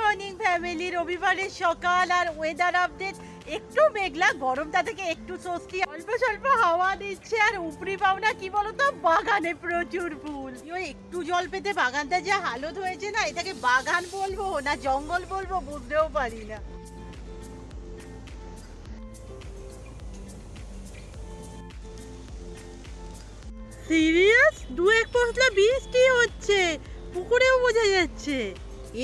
Morning family রবিবারের সকাল আর weather update একটু মেঘলা, গরমটা থেকে একটু স্বস্তি। অল্প স্বল্প হাওয়া দিচ্ছে আর উপরি পাওনা, কি বলতো, বাগানে প্রচুর ফুল। ওই একটু জল পেতে বাগানটা যে হালত হয়েছে না, এটাকে বাগান বলব না জঙ্গল বলব, বুঝতেও পারি না। সিরিয়াস? দু এক পশলা বৃষ্টি হচ্ছে। পুকুরেও বোঝা যাচ্ছে।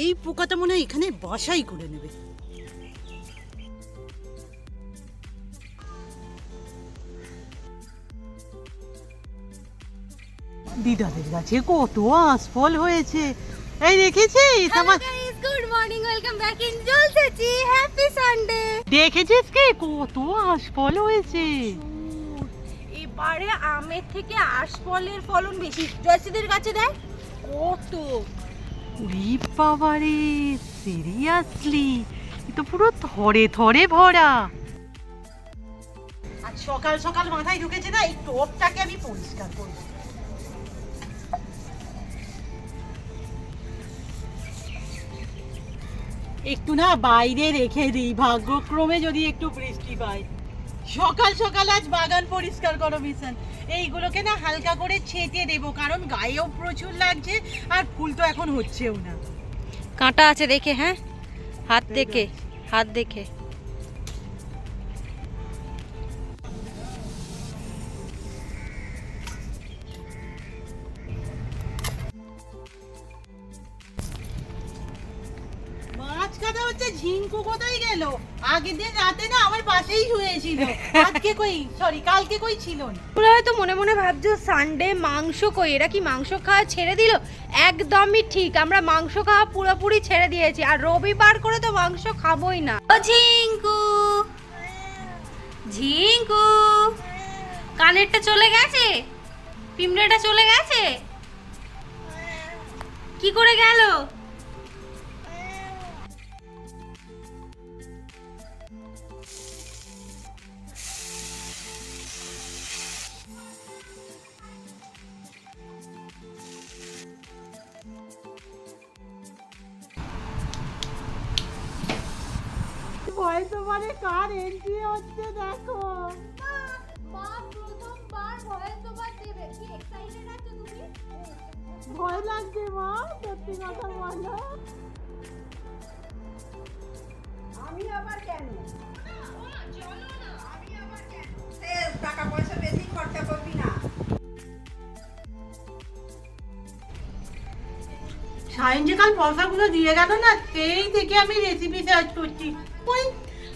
এই পোকাটা মনে হয় এখানে বাসাই করে নেবে। দিদাদের গাছে কত আশফল হয়েছে। এই দেখেছিস? আমার good morning welcome back in জলসেচি happy Sunday দেখেছিস কি? কত আশফল হয়েছে। এবারে আমের থেকে আশফলের ফলন বেশি। জয়সিদের কাছে দেয় কত। উরি বাবারে সিরিয়াসলি? এ তো পুরো থরে থরে ভরা। আজ সকাল সকাল মাথায় ঢুকেছে না, এই টপটাকে আমি পরিষ্কার করব। একটু না বাইরে রেখে দিই, ভাগ্যক্রমে যদি একটু বৃষ্টি পাই সকাল সকাল আজ বাগান পরিষ্কার করো মিশন। এইগুলোকে না হালকা করে ছেটে দেবো কারণ গায়েও প্রচুর লাগছে আর ফুল তো এখন হচ্ছেও না। কাঁটা আছে দেখে হ্যাঁ? হাত দেখে হাত দেখে। কাটা হচ্ছে ঝিঙ্কু কোথায় গেল? আগের দিন রাতে না আমার পাশেই শুয়েছিল। আজকে কই? সরি কালকে কই ছিল না? তোমরা হয়তো মনে মনে ভাবছ সানডে মাংস কই? এরা কি মাংস খাওয়া ছেড়ে দিল? একদমই ঠিক আমরা মাংস খাওয়া পুরোপুরি ছেড়ে দিয়েছি আর রবিবার করে তো মাংস খাবোই না। ও ঝিঙ্কু! ঝিঙ্কু! কানেরটা চলে গেছে? পিমড়েটা চলে গেছে? কি করে গেল? তোমারে কার এন্ট্রি হচ্ছে দেখো? মা প্রথমবার ভয়েস ওভার দেবে কি এক্সাইটেড আছো তুমি ভয় লাগছে মা সত্যি কথা বলো। আমি আবার কেন? টাকা পয়সা বেশি খরচা করবি না সায়ন যে কাল পয়সাগুলো দিয়ে গেল না সেই থেকে আমি রেসিপি সার্চ করছি। ওই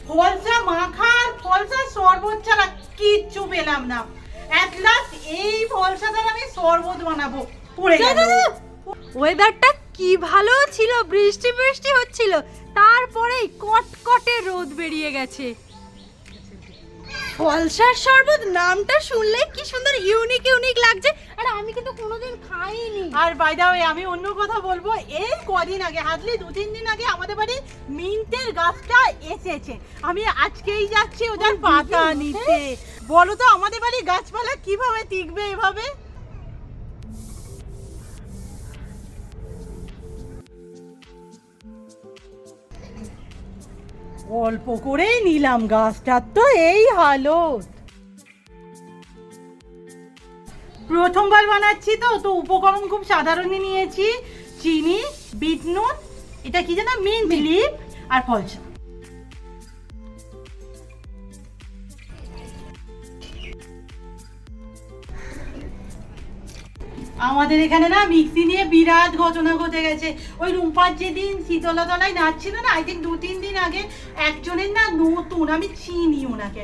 ফলসা মাখা আর ফলসা শরবত ছাড়া কিচ্ছু পেলাম না। অ্যাট লাস্ট এই ফলসাটার আমি শরবত বানাবো পড়ে গেল। ওয়েদারটা কি ভালো ছিল বৃষ্টি বৃষ্টি হচ্ছিল তারপরেই কটকটে রোদ বেরিয়ে গেছে। ফলসার শরবত? নামটা শুনলে কি সুন্দর ইউনিক ইউনিক লাগছে। আর আমি কিন্তু কোনোদিন খাইনি। আর বাই দা ওয়ে আমি অন্য কথা বলব এই কদিন আগে হাতলি দু তিন দিন আগে আমাদের বাড়ি মিন্টের গাছটা এসেছে। আমি আজকেই যাচ্ছি ওদের পাতা নিতে। বলো তো আমাদের বাড়ি গাছপালা কীভাবে টিকবে এভাবে? অল্প করেই নিলাম গাছটার তো এই হালত। প্রথমবার বানাচ্ছি তো তো উপকরণ খুব সাধারণই নিয়েছি। চিনি বিট নুন এটা কি জানো মিন্ট লিপ আর ফলসা আমাদের এখানে না মিক্সি নিয়ে বিরাট ঘটনা ঘটে গেছে। ওই রুম্পার যেদিন শীতলা তলায় নাচছিল না আই থিঙ্ক দু তিন দিন আগে একজনের না নতুন আমি চিনি ওনাকে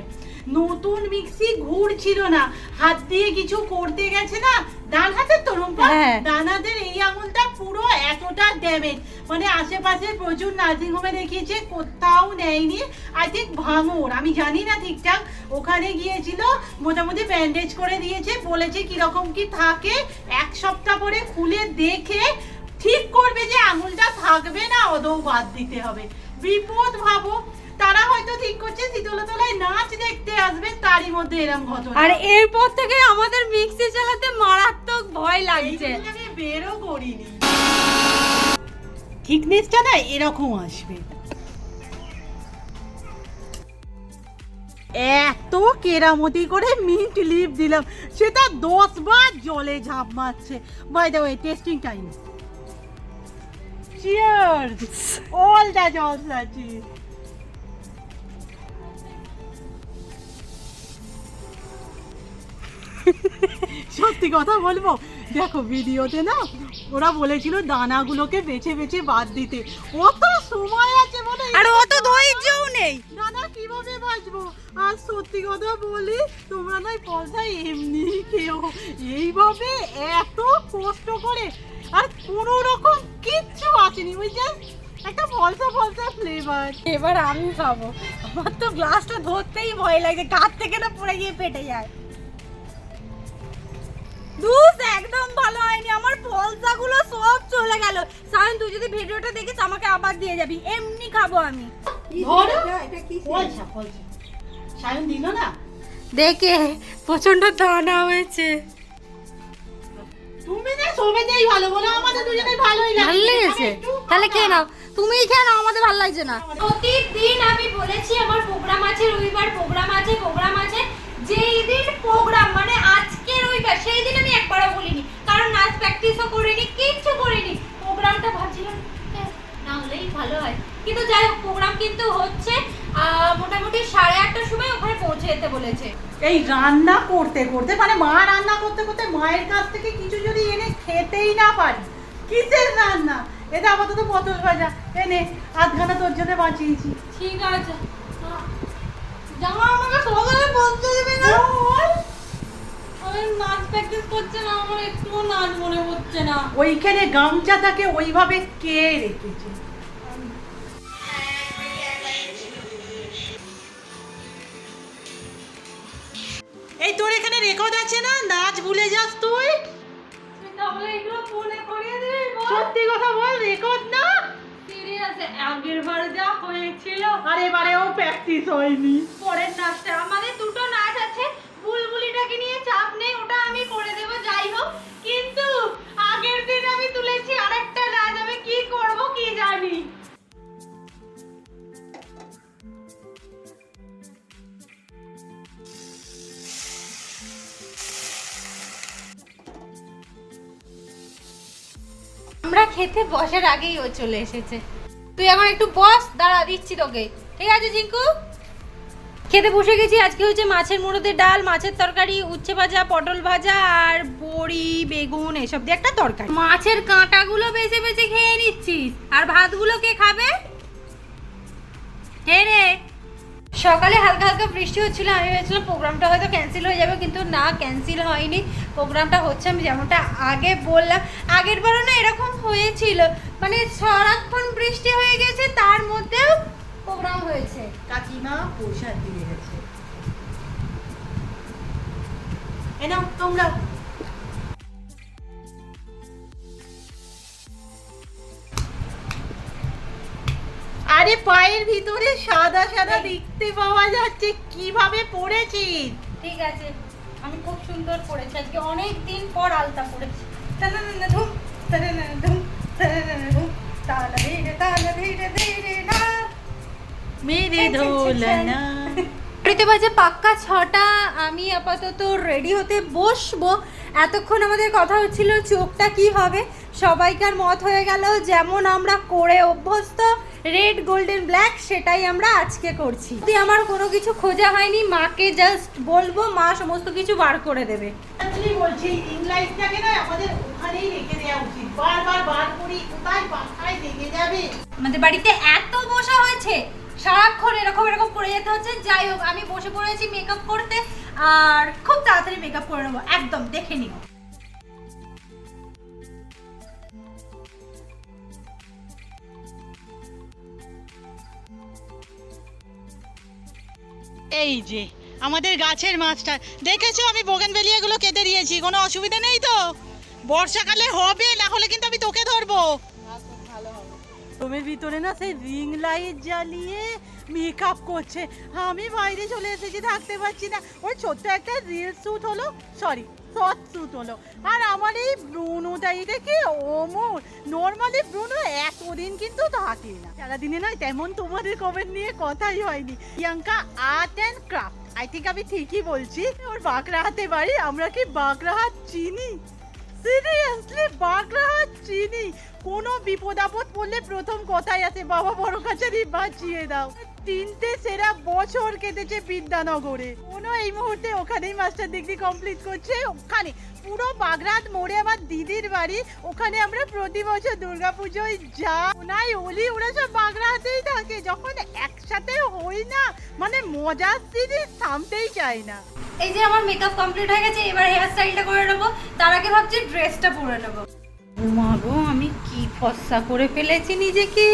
নতুন মিক্সি ঘুরছিল না। হাত দিয়ে কিছু করতে গেছে না ডান হাতের তো রুম্পা? ডানাদের এই আঙুলটা পুরো এতটা ড্যামেজ মানে আশেপাশে প্রচুর নার্সিং হোমে দেখিয়েছে কোথাও নেয়নি। আই থিঙ্ক ভাঙর আমি জানি না ঠিকঠাক ওখানে গিয়েছিল মোটামুটি ব্যান্ডেজ করে দিয়েছে বলেছে কীরকম কি থাকে এক দেখে ঠিক করবে যে আঙুলটা থাকবে না ওদেরও বাদ দিতে হবে। বিপদ ভাবো তারা হয়তো ঠিক করছে শীতলতলায় নাচ দেখতে আসবে তারই মধ্যে এরকম ঘটনা। আর এরপর থেকে আমাদের মিক্সি চালাতে মারাত্মক ভয় লাগছে। আমি বেরও করিনি। থিকনেসটা না এরকম আসবে। এত কেরামতি করে মিন্ট লিপ দিলাম। সেটা দশ বার জলে ঝাঁপ মারছে। By the way testing time cheers all the আছে সত্যি কথা বলব দেখো ভিডিওতে না ওরা বলেছিল দানাগুলোকে বেছে বেছে বাদ দিতে। অত সময় আছে বলে আর অত ধৈর্যও নেই। দাদা কীভাবে বাঁচবো? আর সত্যি কথা বলি তোমরা নয় পয়সা এমনি খেও এইভাবে এত কষ্ট করে আর কোনো রকম কিচ্ছু আসেনি বুঝছেন একটা ফলসা ফলসা ফ্লেভার এবার আমি খাব। আমার তো গ্লাসটা ধরতেই ভয় লাগে কার থেকে না পড়ে গিয়ে পেটে যায়। দুস একদম ভালো হয়নি। আমার পলসাগুলো সব চলে গেল। সায়ন তুই যদি ভিডিওটা দেখিস আমাকে আবার দিয়ে যাবি। এমনি খাব আমি। ধরো। এটা এটা কি ফলসা ফলসা সায়ন দিল না? দেখে প্রচণ্ড দানা হয়েছে। তুমি না সবেতেই ভালো বলো আমাদের দুজনেই ভালোই লাগে ভালো লেগেছে তাহলে খাব। নাও। তুমিই খেয়ে নাও আমাদের ভালো লাগছে না। প্রতিদিন আমি বলেছি আমার প্রোগ্রাম আছে রবিবার প্রোগ্রাম আছে প্রোগ্রাম আছে। যেই দিন প্রোগ্রাম মানে আজকে রবিবার সেই দিন আমি একবারও বলিনি কারণ নাচ প্র্যাকটিসও করিনি কিচ্ছু করিনি। প্রোগ্রামটা ভাবছিলাম "এ, না হলেই ভালো হয়। কিন্তু যাই হোক প্রোগ্রাম কিন্তু হচ্ছে মোটামুটি সাড়ে আটটার সময় ওখানে পৌঁছে যেতে বলেছে। এই রান্না করতে করতে মানে মা রান্না করতে করতে মায়ের কাছ থেকে কিছু যদি এনে খেতেই না পারি কিসের রান্না? এটা আপাতত পটল ভাজা। এনে আধখানা তোর জন্য বাঁচিয়েছি। ঠিক আছে। আমাকে সকালে বলতে দেবে না আমি নাচ প্র্যাকটিস করছে না আমার একটুও নাচ মনে হচ্ছে না। ওইখানে গামছাটাকে ওইভাবে কে রেখেছে? এই তোর এখানে রেকর্ড আছে না? নাচ ভুলে যাস তুই। সত্যি কথা বল রেকর্ড না। সিরিয়াস আগের বার যা হয়েছিল। আর এবারেও প্র্যাকটিস হয়নি। পরের নাচটা। আমাদের দুটো নাচ আছে বুলবুলিটাকে নিয়ে চাপ নেই ওটা আমি করে দেব যাই হোক। কিন্তু আগের দিন আমি তুলেছি আরেকটা নাচ আমি কি করব কি জানি। আমরা খেতে বসার আগেই ও চলে এসেছে। তুই এখন একটু বস, দাঁড়া, দিচ্ছি তোকে। ঠিক আছে জিঙ্কু খেতে বসে গেছি। আজকে হচ্ছে মাছের মুড়োদের ডাল, মাছের তরকারি, উচ্ছে ভাজা, পটল ভাজা আর বড়ি, বেগুন এসব দিয়ে একটা তরকারি। মাছের কাঁটাগুলো বেছে বেছে খেয়ে নিচ্ছিস। আর ভাতগুলো কে খাবে? হে রে। সকালে হালকা হালকা বৃষ্টি হচ্ছিল, আমি ভেবেছিলাম প্রোগ্রামটা হয়তো ক্যান্সেল হয়ে যাবে, কিন্তু না ক্যান্সেল হয়নি। প্রোগ্রামটা হচ্ছে আমি যেমনটা আগে বললাম। আগের বারও না এরকম হয়েছিল। মানে সারাক্ষণ বৃষ্টি হয়ে গেছে, তার মধ্যেও প্রোগ্রাম হয়েছে। কাকিমা প্রসাদ দিয়ে গেছে। এ তোমরা আরে পায়ের ভিতরে সাদা সাদা দেখতে পাওয়া যাচ্ছে কীভাবে পড়েছিস ঠিক আছে আমি খুব সুন্দর পড়েছি আজকে অনেক দিন পর আলতা পড়েছি। তানানানা ধুম, তানানানা ধুম, তানানানা ধুম, তালা ধীরে, তালা ধীরে, ধীরে না। মেরে দোলনা ঘড়িতে বাজে পাক্কা ছটা। আমি আপাতত রেডি হতে বসবো। এতক্ষণ আমাদের কথা হচ্ছিল চোখটা কি হবে? সবাইকার মত হয়ে গেল যেমন আমরা করে অভ্যস্ত রেড গোল্ডেন ব্ল্যাক সেটাই আমরা আজকে করছি। যদি আমার কোনো কিছু খোঁজা হয়নি মাকে জাস্ট বলব মা সমস্ত কিছু বার করে দেবে। বলছি ইংলাইশটাকে না আমাদের ওখানেই রেখে দেওয়া উচিত। বারবার বার করি কোথায় পাখায় লেগে যাবে? আমাদের বাড়িতে এত বসা হয়েছে সারাক্ষণ এরকম এরকম করে যেতে হচ্ছে। যাই হোক, আমি বসে পড়েছি মেকআপ করতে, আর খুব তাড়াতাড়ি মেকআপ করে নেব। একদম, দেখে নিও। এই যে, আমাদের গাছের মাছটা। দেখেছ, আমি বোগেনভেলিয়াগুলো কেটে দিয়েছি, কোনো অসুবিধা নেই তো? বর্ষাকালে হবে, না হলে কিন্তু আমি তোকে ধরবো। রুমের ভিতরে না সেই রিং লাইট জ্বালিয়ে মেকআপ করছে। আমি বাইরে চলে এসেছি, থাকতে পারছি না। ওই ছোট্ট একটা রিল শ্যুট হলো সরি সৎসুট হলো। আর আমার এই ব্রুনোটাই দেখে ওমর নর্মালি ব্রুনো এতদিন কিন্তু থাকে না। সারাদিনে নয়, তেমন তোমাদের কমেন্ট নিয়ে কথাই হয়নি। Priyanka art and craft I think আমি ঠিকই বলছি। ওর বাঁকড়াহাতে বাড়ি, আমরা কি বাঁকড়া হাত চিনি? সিরিয়াসলি বাঁকড়াহাট চিনি, কোনো বিপদ আপদ পড়লে প্রথম কথাই আছে। বাবা, বড় কাছারি বাঁচিয়ে দাও। তিনটে সেরা বছর কেটেছে বিদ্যানগরে। কোনো এই মুহূর্তে ওখানেই মাস্টার ডিগ্রি কমপ্লিট করছে, ওখানে। পুরো বাগরাত মোড়ে আমার দিদির বাড়ি, ওখানে আমরা প্রতি বছর দুর্গাপুজোয় যা ওনাই ওলি, ওরা সব বাগরাতেই থাকে। যখন একসাথে হই না মানে মজার সিরিজ থামতেই চায় না। এই যে আমার মেকআপ কমপ্লিট হয়ে গেছে এবার হেয়ার স্টাইলটা করে নেব। তার আগে ভাবছি ড্রেসটা পরে নেব। মা গো আমি কি ফর্সা করে ফেলেছি নিজেকে।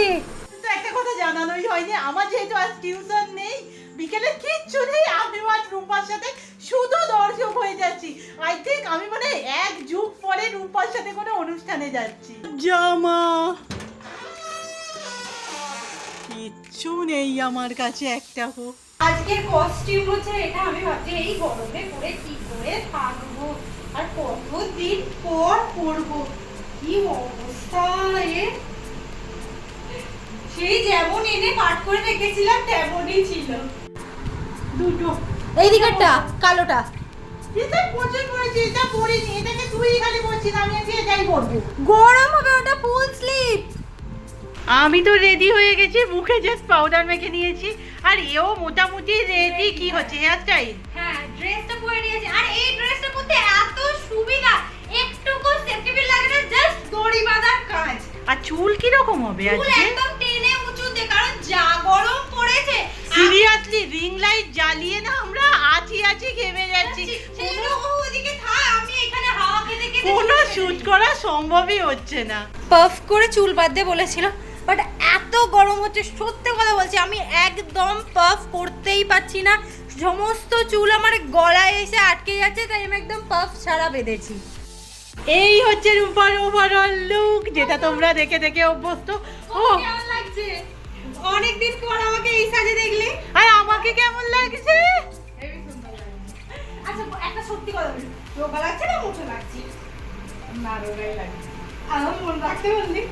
কিন্তু একটা কথা জানানোই হয়নি আমার যেহেতু আজ টিউশন নেই বিকেলে কিচ্ছু নেই আমি আজ রূপার সাথে শুধু দর্শক হয়ে যাচ্ছি। আই থিঙ্ক আমি মানে এক যুগ পরে রূপার সাথে কোনো অনুষ্ঠানে যাচ্ছি। জামা। কিচ্ছু নেই আমার কাছে একটাও আজকের কস্টিউম হচ্ছে এটা আমি ভাবছি এই গরমে পরে কি করে থাকব আর কতদিন পর পরবো? কি অবস্থা এ সেই যেমন এনে পাট করে রেখেছিলাম তেমনই ছিল। দুটো। এই দিকেরটা কালোটা। এটা প্রচুর পড়েছি এটা পড়িনি এটাকে তুই খালি বলছিস আমি আজকে এটাই পরবো। গরম হবে ওটা ফুল স্লিপ আমি তো রেডি হয়ে গেছি মুখে জাস্ট পাউডার মেখে নিয়েছি আর এও মোটামুটি রেডি কি হচ্ছে হেয়ার স্টাইল হ্যাঁ ড্রেসটা পরে নিয়েছি। আর এই ড্রেসটা পরতে এত সুবিধা একটুকু সেফটি বেল্ট লাগে না জাস্ট দড়ি বাঁধার কাজ। আর চুল কি রকম হবে চুল আজকে? একদম টেনে উঁচুতে কারণ যা গরম পড়েছে সিরিয়াসলি রিং লাইট জ্বালিয়ে না আমরা আছি আছি ঘেমে যাচ্ছি। ও ওদিকে থাক আমি এখানে হাওয়া খেতে খেতে কোনো শুট করা সম্ভবই হচ্ছে না। পাফ করে চুল বাঁধতে বলেছিল। এত গরম হচ্ছে সত্যি কথা বলছি আমি একদম পাফ করতেই পারছি না। সমস্ত চুল আমার গলায় এসে আটকে যাচ্ছে তাই আমি একদম পাফ ছাড়া বেঁধেছি। এই হচ্ছে রূপার ওভারঅল লুক যেটা তোমরা দেখে দেখে অভ্যস্ত। ও কেমন লাগছে? অনেকদিন পর আমাকে এই সাজে দেখলে। আর আমাকে কেমন লাগছে? আচ্ছা একটা সত্যি কথা বলি রোগা লাগছে না মুঠো লাগছে? না রোগাই লাগছে। আমার মন রাখতে বললি।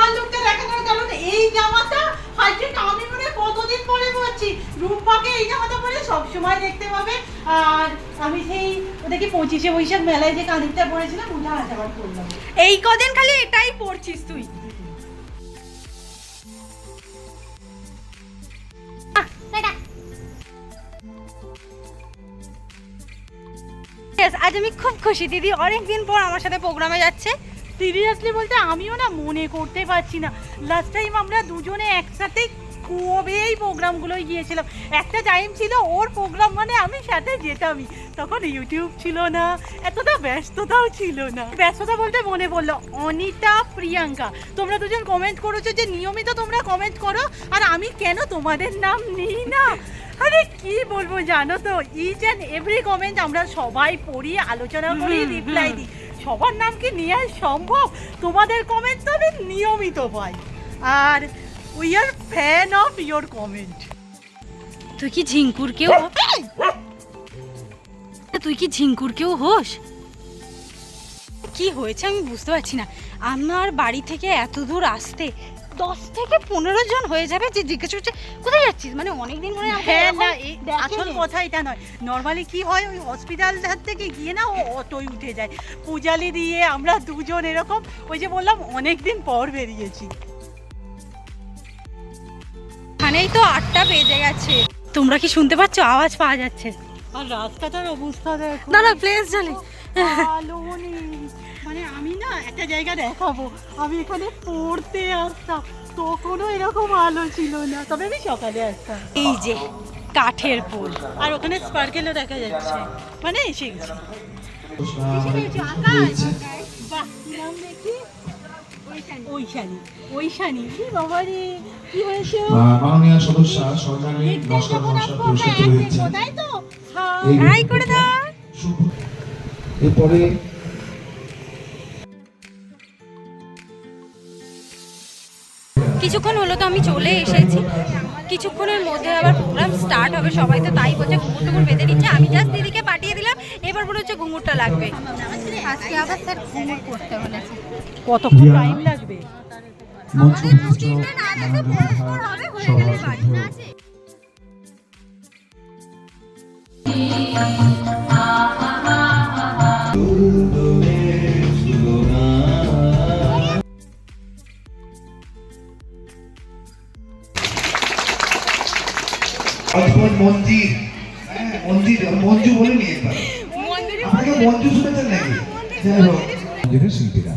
আমার লুকটা দেখানোর কারণ এই জামাটা হয়তো আমি মনে কতদিন পরে পরছি। রূপাকে এই জামাটা পরে সবসময় দেখতে পাবে। আর আমি সেই, ওদেরকে পঁচিশে বৈশাখ মেলায় যে কাঁদিরটা পরেছিলাম, ওটা আজ আবার করলাম এই কদিন খালি এটাই পড়ছিস তুই। আজ আমি খুব খুশি, দিদি। অনেকদিন পর আমার সাথে প্রোগ্রামে যাচ্ছে। সিরিয়াসলি বলতে আমিও না মনে করতে পারছি না। লাস্ট টাইম আমরা দুজনে একসাথে কবে এই প্রোগ্রামগুলোয় গিয়েছিলাম? একটা টাইম ছিল ওর প্রোগ্রাম মানে আমি সাথে যেতামই। তখন ইউটিউব ছিল না এতটা ব্যস্ততাও ছিল না। ব্যস্ততা বলতে মনে পড়ল অনিতা প্রিয়াঙ্কা তোমরা দুজন কমেন্ট করেছ যে নিয়মিত তোমরা কমেন্ট করো আর আমি কেন তোমাদের নাম নিই না? আরে কি বলব জানো তো? ইচ অ্যান্ড এভরি কমেন্ট আমরা সবাই পড়ি আলোচনা করি রিপ্লাই দিই। সবার নাম কি নেওয়া সম্ভব? তোমাদের কমেন্ট তো আমি নিয়মিত পাই। আর we are fan of your comment তুই কি ঝিঙ্কুর কেউ তুই কি ঝিঙ্কুর কেউ হোস? কি হয়েছে আমি বুঝতে পারছি না। আমার বাড়ি থেকে এত দূর আসতে দশ থেকে পনেরো জন হয়ে যাবে যে জিজ্ঞেস করছে কোথায় যাচ্ছিস? মানে অনেকদিন মনে হয় না এই। আসল কথা এটা নয়। নর্মালি কি হয় ওই হসপিটাল থেকে গিয়ে না ও অটোই উঠে যায়। পূজালি দিয়ে আমরা দুজন এরকম ওই যে বললাম অনেক দিন পর বেরিয়েছি। এখানেই তো আটটা বেজে গেছে। তোমরা কি শুনতে পাচ্ছ? আওয়াজ পাওয়া যাচ্ছে। আর রাস্তাটার অবস্থা দেখো। দাঁড়া প্লেস জানি। আলো নেই মানে আমি না একটা জায়গা দেখাবো। আমি এখানে পড়তে আসতাম। তখনও এরকম আলো ছিল না। তবে আমি সকালে আসতাম। এই যে কাঠের পোল আর ওখানে স্পার্কেলও দেখা যাচ্ছে। মানে এসে গেছি। বাহ, দেখি? ঐশানী। ঐশানী। কি বাবা রে কি হয়েছে? ওর? আহ, মাননীয় সদস্য সরকারি নমস্কার নমস্কার আপু পুরস্কার আমরা তুলে এক দিচ্ছেন দেখব, তাই তো? হ্যাঁ। এই করে দাও। শুভ- এরপরে কিছুক্ষণ হলো তো আমি চলে এসেছি। কিছুক্ষণের মধ্যে আবার প্রোগ্রাম স্টার্ট হবে সবাই তো তাই বলছে কুকুর টুকুর বেঁধে নিচ্ছে। আমি জাস্ট দিদিকে পাঠিয়ে দিলাম এবার মনে হচ্ছে ঘুমুরটা লাগবে। আজকে আবার স্যার ঘুঙুর করতে বলেছে। কতক্ষণ টাইম লাগবে? পরস্পর হবে হয়ে হ্যাঁ মঞ্জির মঞ্জু বলে নিয়ে একবার আপনাকে মঞ্জু শুনেছেন নাকি? যাই হোক। শিল্পীরা।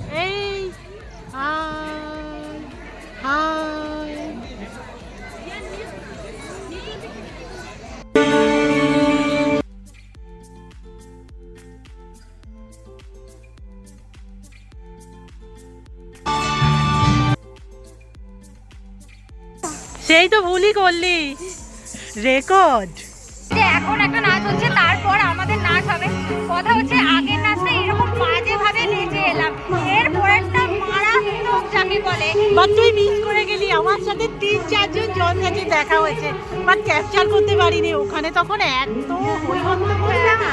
রেকর্ড যে এখন একটা নাচ হচ্ছে তারপর আমাদের নাচ হবে। কথা হচ্ছে আগের নাচটা এরকম বাজে ভাবে নেচে এলাম। এর পরেরটা মারাত্মক যাকে বলে। বা তুই মিস করে গেলি আমার সাথে তিন চারজন জন দেখা হয়েছে। বাট ক্যাপচার করতে পারিনি ওখানে তখন এত না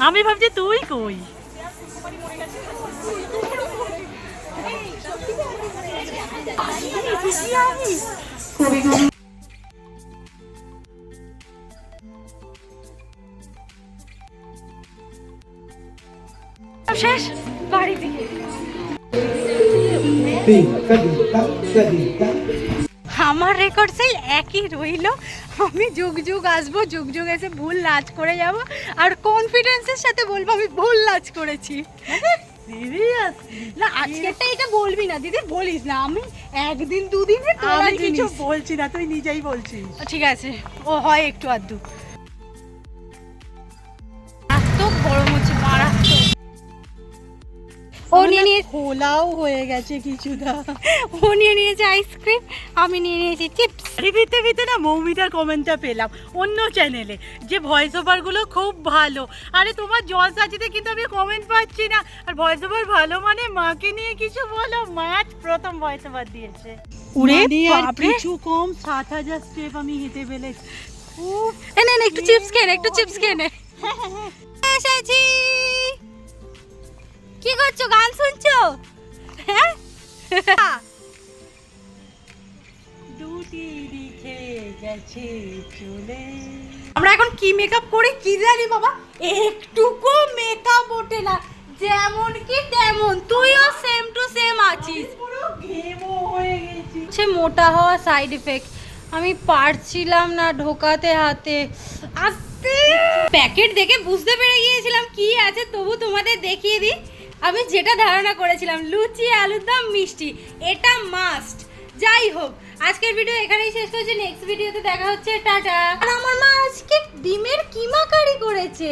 আমি ভাবছি তুই কই? শেষ বাড়ি আমার রেকর্ড সেই একই রইল। আমি যুগ যুগ আসব, যুগ যুগ এসে ভুল নাচ করে যাব। আর কনফিডেন্সের সাথে বলব, আমি ভুল নাচ করেছি। সিরিয়াস না আজকেরটা এটা বলবি না দিদি বলিস না। আমি একদিন দুদিনে তোরা আমি কিছু বলছি না তুই নিজেই বলছিস। ঠিক আছে। ও হয় একটু আধটু। খোলাও হয়ে গেছে কিছুটা। ও নিয়ে নিয়েছে আইসক্রিম আমি নিয়ে নিয়েছি চিপস ভিতে ভিতে না মৌমিতার কমেন্টটা পেলাম অন্য চ্যানেলে যে ভয়েস ওভারগুলো খুব ভালো। আরে তোমার জল সাজিতে কিন্তু আমি কমেন্ট পাচ্ছি না। আর ভয়েস ওভার ভালো মানে মাকে নিয়ে কিছু বলো? মা আজ প্রথম ভয়েস ওভার দিয়েছে। ওরে মানে আর কিছু কম সাত হাজার স্টেপ আমি হেঁটে ফেলেছি। উফ, এ নে নে, একটু চিপস খেয়ে নে, একটু চিপস খেয়ে নে। এসেছি। কি করছ? গান শুনছো? হ্যাঁ? দুটি দিকে গেছে চলে। আমরা এখন কি মেকআপ করি কি জানি বাবা? একটুকু মেকআপ ওঠে না। যেমন কি তেমন। তুইও সেম টু সেম আছিস। পুরো ঘেমো হয়ে গেছি। হচ্ছে মোটা হওয়া সাইড এফেক্ট আমি পারছিলাম না ঢোকাতে হাতে। আস্তে! প্যাকেট দেখে বুঝতে পেরে গিয়েছিলাম কি আছে তবু তোমাদের দেখিয়ে দিই। আমি যেটা ধারণা করেছিলাম, লুচি, আলুর দম, মিষ্টি, এটা মাস্ট যাই হোক, আজকের ভিডিও এখানেই শেষ করছি। নেক্সট ভিডিওতে দেখা হচ্ছে, টাটা। আর আমার মা আজকে ডিমের কিমা কারি করেছে।